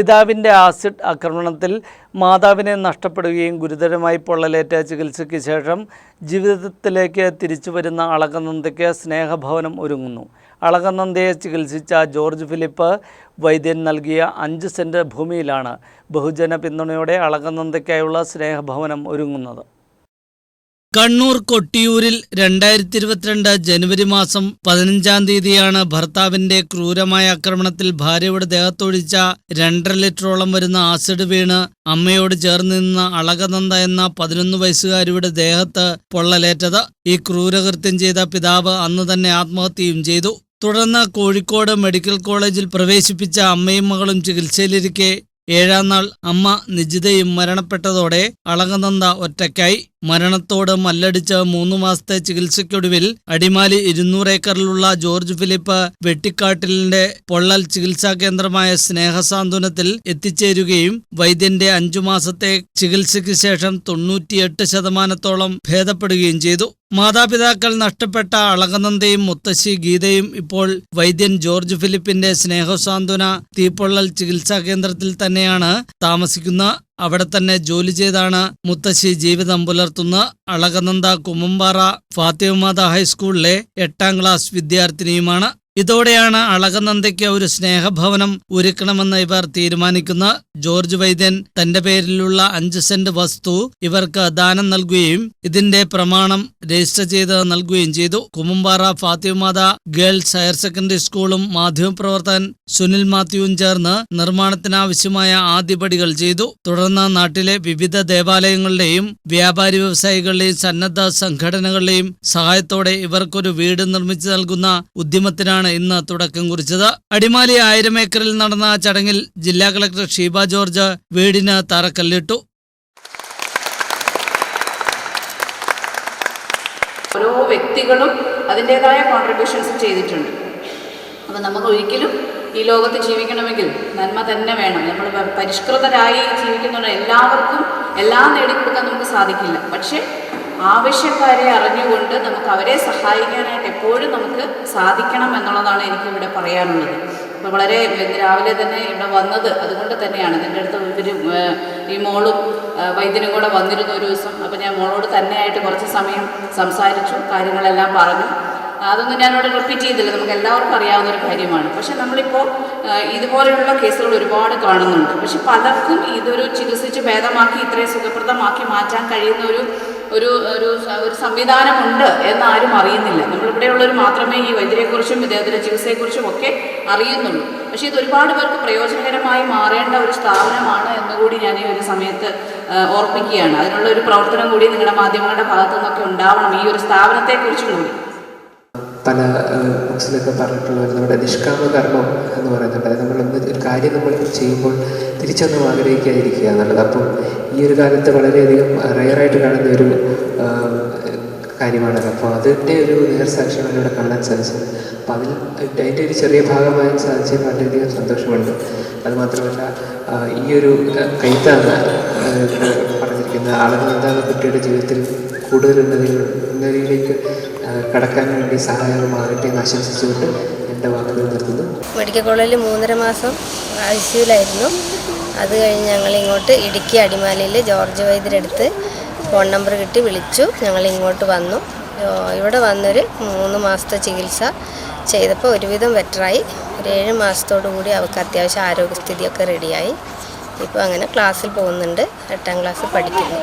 പിതാവിന്റെ ആസിഡ് ആക്രമണത്തിൽ മാതാവിനെ നഷ്ടപ്പെടുകയും ഗുരുതരമായി പൊള്ളലേറ്റ ചികിത്സയ്ക്ക് ശേഷം ജീവിതത്തിലേക്ക് തിരിച്ചു വരുന്ന അളകനന്ദയ്ക്ക് സ്നേഹഭവനം ഒരുങ്ങുന്നു. അളകനന്ദയെ ചികിത്സിച്ച ജോർജ് ഫിലിപ്പ് വൈദ്യൻ നൽകിയ അഞ്ച് സെന്റ് ഭൂമിയിലാണ് ബഹുജന പിന്തുണയോടെ അളകനന്ദയ്ക്കായുള്ള സ്നേഹഭവനം ഒരുങ്ങുന്നത്. കണ്ണൂർ കൊട്ടിയൂരിൽ രണ്ടായിരത്തി ഇരുപത്തിരണ്ട് ജനുവരി മാസം പതിനഞ്ചാം തീയതിയാണ് ഭർത്താവിന്റെ ക്രൂരമായ ആക്രമണത്തിൽ ഭാര്യയുടെ ദേഹത്തൊഴിച്ച രണ്ടര ലിറ്ററോളം വരുന്ന ആസിഡ് വീണ് അമ്മയോട് ചേർന്ന് നിന്ന അളകനന്ദ എന്ന പതിനൊന്ന് വയസ്സുകാരിയുടെ ദേഹത്ത് പൊള്ളലേറ്റത്. ഈ ക്രൂരകൃത്യം ചെയ്ത പിതാവ് അന്ന് തന്നെ ആത്മഹത്യയും ചെയ്തു. തുടർന്ന് കോഴിക്കോട് മെഡിക്കൽ കോളേജിൽ പ്രവേശിപ്പിച്ച അമ്മയും മകളും ചികിത്സയിലിരിക്കെ. ഏഴാം നാൾ അമ്മ നിജിതയും മരണപ്പെട്ടതോടെ അളകനന്ദ ഒറ്റയ്ക്കായി. മരണത്തോട് മല്ലടിച്ച് മൂന്ന് മാസത്തെ ചികിത്സയ്ക്കൊടുവിൽ അടിമാലി ഇരുന്നൂറ് ഏക്കറിലുള്ള ജോർജ് ഫിലിപ്പ് വെട്ടിക്കാട്ടിലിന്റെ പൊള്ളൽ ചികിത്സാ കേന്ദ്രമായ സ്നേഹസാന്ത്വനത്തിൽ എത്തിച്ചേരുകയും വൈദ്യന്റെ അഞ്ചു മാസത്തെ ചികിത്സയ്ക്ക് ശേഷം തൊണ്ണൂറ്റിയെട്ട് ശതമാനത്തോളം ഭേദപ്പെടുകയും ചെയ്തു. മാതാപിതാക്കൾ നഷ്ടപ്പെട്ട അളകനന്ദയും മുത്തശ്ശി ഗീതയും ഇപ്പോൾ വൈദ്യൻ ജോർജ് ഫിലിപ്പിന്റെ സ്നേഹസാന്ത്വന തീപ്പൊള്ളൽ ചികിത്സാ കേന്ദ്രത്തിൽ തന്നെയാണ് താമസിക്കുന്ന അവിടെ തന്നെ ജോലി ചെയ്താണ് മുത്തശ്ശി ജീവിതം പുലർത്തുന്ന അളകനന്ദ കുമ്മമ്പാറ ഫാത്തിമ ഹൈസ്കൂളിലെ എട്ടാം ക്ലാസ് വിദ്യാർത്ഥിനിയുമാണ് ഇതോടെയാണ് അളകനന്ദയ്ക്ക് ഒരു സ്നേഹഭവനം ഒരുക്കണമെന്ന് ഇവർ തീരുമാനിക്കുന്ന ജോർജ് വൈദ്യൻ തന്റെ പേരിലുള്ള അഞ്ച് സെന്റ് വസ്തു ഇവർക്ക് ദാനം നൽകുകയും ഇതിന്റെ പ്രമാണം രജിസ്റ്റർ ചെയ്ത് നൽകുകയും ചെയ്തു. Kumumpara Fathimatha girls higher secondary സ്കൂളും മാധ്യമപ്രവർത്തകൻ സുനിൽ മാത്യുവും ചേർന്ന് നിർമ്മാണത്തിനാവശ്യമായ ആദ്യപടികൾ ചെയ്തു. തുടർന്ന് നാട്ടിലെ വിവിധ ദേവാലയങ്ങളുടെയും വ്യാപാരി വ്യവസായികളുടെയും സന്നദ്ധ സംഘടനകളുടെയും സഹായത്തോടെ ഇവർക്കൊരു വീട് നിർമ്മിച്ചു നൽകുന്ന ഉദ്യമത്തിനാണ് ഇന്ന് തുടക്കം കുറിച്ചത്. അടിമാലി ആയിരം ഏക്കറിൽ നടന്ന ചടങ്ങിൽ ജില്ലാ കളക്ടർ ഷീബ ജോർജ് വീടിന് തറക്കല്ലിട്ടു. ഓരോ വ്യക്തികളും അതിന്റെതായ കോൺട്രിബ്യൂഷൻസ് ചെയ്തിട്ടുണ്ട്. അപ്പം നമുക്ക് ഒരിക്കലും ഈ ലോകത്ത് ജീവിക്കണമെങ്കിൽ നന്മ തന്നെ വേണം. നമ്മൾ പരിഷ്കൃതരായി ജീവിക്കുന്ന എല്ലാവർക്കും എല്ലാം നേടിക്കൊടുക്കാൻ നമുക്ക് സാധിക്കില്ല. പക്ഷേ ആവശ്യക്കാരെ അറിഞ്ഞുകൊണ്ട് നമുക്ക് അവരെ സഹായിക്കാനായിട്ട് എപ്പോഴും നമുക്ക് സാധിക്കണം എന്നുള്ളതാണ് എനിക്കിവിടെ പറയാനുള്ളത്. അപ്പോൾ വളരെ രാവിലെ തന്നെ ഇവിടെ വന്നത് അതുകൊണ്ട് തന്നെയാണ്. എന്റെ അടുത്ത് ഇവരും ഈ മോളും വൈദ്യനും കൂടെ വന്നിരുന്നു ഒരു ദിവസം. അപ്പോൾ ഞാൻ മോളോട് തന്നെയായിട്ട് കുറച്ച് സമയം സംസാരിച്ചു കാര്യങ്ങളെല്ലാം പറഞ്ഞു. അതൊന്നും ഞാനിവിടെ റിപ്പീറ്റ് ചെയ്തില്ല. നമുക്ക് എല്ലാവർക്കും അറിയാവുന്ന ഒരു കാര്യമാണ്. പക്ഷെ നമ്മളിപ്പോൾ ഇതുപോലെയുള്ള കേസുകൾ ഒരുപാട് കാണുന്നുണ്ട്. പക്ഷെ പലർക്കും ഇതൊരു ചികിത്സിച്ച് ഭേദമാക്കി ഇത്രയും സുഖപ്രദമാക്കി മാറ്റാൻ കഴിയുന്ന ഒരു ഒരു ഒരു ഒരു സംവിധാനമുണ്ട് എന്നാരും അറിയുന്നില്ല. നമ്മളിവിടെയുള്ളവർ മാത്രമേ ഈ വൈദ്യരെക്കുറിച്ചും ഇദ്ദേഹത്തിന്റെ ചികിത്സയെക്കുറിച്ചും ഒക്കെ അറിയുന്നുള്ളൂ. പക്ഷേ ഇത് ഒരുപാട് പേർക്ക് പ്രയോജനകരമായി മാറേണ്ട ഒരു സ്ഥാപനമാണ് എന്നുകൂടി ഞാൻ ഈ ഒരു സമയത്ത് ഓർപ്പിക്കുകയാണ്. അതിനുള്ള ഒരു പ്രവർത്തനം കൂടി നിങ്ങളുടെ മാധ്യമങ്ങളുടെ ഭാഗത്തു നിന്നൊക്കെ ഉണ്ടാവണം ഈ ഒരു സ്ഥാപനത്തെക്കുറിച്ചും കൂടി. പല ബുക്സിലൊക്കെ പറഞ്ഞിട്ടുള്ള നമ്മുടെ നിഷ്കാമ കർമ്മം എന്ന് പറയുന്നുണ്ട്. നമ്മൾ ഒരു കാര്യം നമ്മൾ ചെയ്യുമ്പോൾ തിരിച്ചൊന്നും ആഗ്രഹിക്കാതിരിക്കുക എന്നുള്ളത്. അപ്പം ഈ ഒരു കാലത്ത് വളരെയധികം റയറായിട്ട് കാണുന്ന ഒരു കാര്യമാണ് അപ്പോൾ അതിന്റെ ഒരു നേർസാക്ഷ്യമാണ് ഇവിടെ കാണാൻ സാധിച്ചത്. അപ്പോൾ അതിൽ അതിന്റെ ഒരു ചെറിയ ഭാഗമായി സാധിച്ചത് വളരെയധികം സന്തോഷമുണ്ട്. അതുമാത്രമല്ല ഈ ഒരു കൈത്താണ് പറഞ്ഞിരിക്കുന്ന ആളുകൾ എന്താണ് കുട്ടിയുടെ ജീവിതത്തിൽ കൂടുതൽ ഉന്നതി ഉന്നതിയിലേക്ക് കടക്കാൻ വേണ്ടി സഹായകമാകട്ടെ എന്ന് ആശംസിച്ചുകൊണ്ട് എന്റെ വാക്കുകൾ നിർത്തുന്നു. മെഡിക്കൽ കോളേജിൽ മൂന്നര മാസം ഐ സിയുലായിരുന്നു അത് കഴിഞ്ഞ് ഞങ്ങൾ ഇങ്ങോട്ട് ഇടുക്കി അടിമാലിയിൽ ജോർജ് വൈദ്യരെടുത്ത് ഫോൺ നമ്പർ കിട്ടി വിളിച്ചു. ഞങ്ങൾ ഇങ്ങോട്ട് വന്നു ഇവിടെ വന്നൊരു മൂന്ന് മാസത്തെ ചികിത്സ ചെയ്തപ്പോൾ ഒരുവിധം ബെറ്ററായി ഒരു ഏഴ് മാസത്തോടു കൂടി അവൾക്ക് അത്യാവശ്യം ആരോഗ്യസ്ഥിതിയൊക്കെ റെഡിയായി ഇപ്പോൾ അങ്ങനെ ക്ലാസ്സിൽ പോകുന്നുണ്ട്. എട്ടാം ക്ലാസ്സിൽ പഠിക്കുന്നു.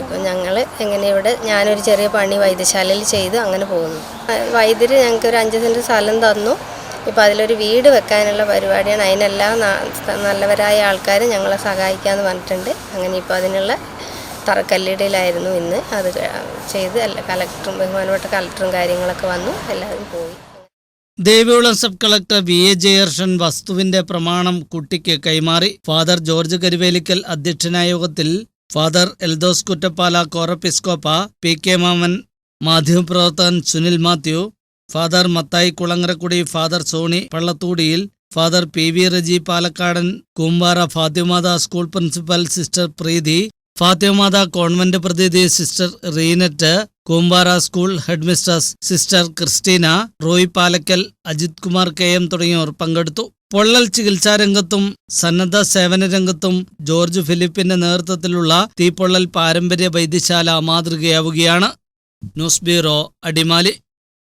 ഇപ്പം ഞങ്ങൾ എങ്ങനെ ഇവിടെ ഞാനൊരു ചെറിയ പണി വൈദ്യശാലയിൽ ചെയ്ത്. അങ്ങനെ പോകുന്നു. വൈദ്യർ ഞങ്ങൾക്ക് ഒരു അഞ്ച് സെന്റ് സ്ഥലം തന്നു. ഇപ്പോൾ അതിലൊരു വീട് വെക്കാനുള്ള പരിപാടിയാണ്. അതിനെല്ലാം നല്ലവരായ ആൾക്കാർ ഞങ്ങളെ സഹായിക്കാമെന്ന് പറഞ്ഞിട്ടുണ്ട്. അങ്ങനെ ഇപ്പോൾ അതിനുള്ള തറക്കല്ലിടയിലായിരുന്നു ഇന്ന്. അത് ചെയ്ത് കലക്ടറും ബഹുമാനപ്പെട്ട കലക്ടറും കാര്യങ്ങളൊക്കെ വന്നു. എല്ലാവരും പോയി. Devikulam sub collector V A Jayarshan വസ്തുവിന്റെ പ്രമാണം കുട്ടിക്ക് കൈമാറി. ഫാദർ ജോർജ് കരുവേലിക്കൽ അധ്യക്ഷനായ യോഗത്തിൽ father Eldhose Kuttappala Corepiscopa P K Mammen മാധ്യമപ്രവർത്തകൻ Sunil Mathew father Mathai Kulangarakudy father Sony Pallathoodiyil father P V Reji Palakkadan Koombara Fathimatha school principal sister Preethi Fathimatha convent പ്രതിനിധി sister Reenat Koombara school head mistress sister Christina Roy Palakkal Ajith Kumar K M തുടങ്ങിയവർ പങ്കെടുത്തു. പൊള്ളൽ ചികിത്സാ രംഗത്തും സന്നദ്ധ സേവന രംഗത്തും George ഫിലിപ്പിന്റെ നേതൃത്വത്തിലുള്ള തീപ്പൊള്ളൽ പാരമ്പര്യ വൈദ്യശാല മാതൃകയാവുകയാണ്. News bureau Adimali.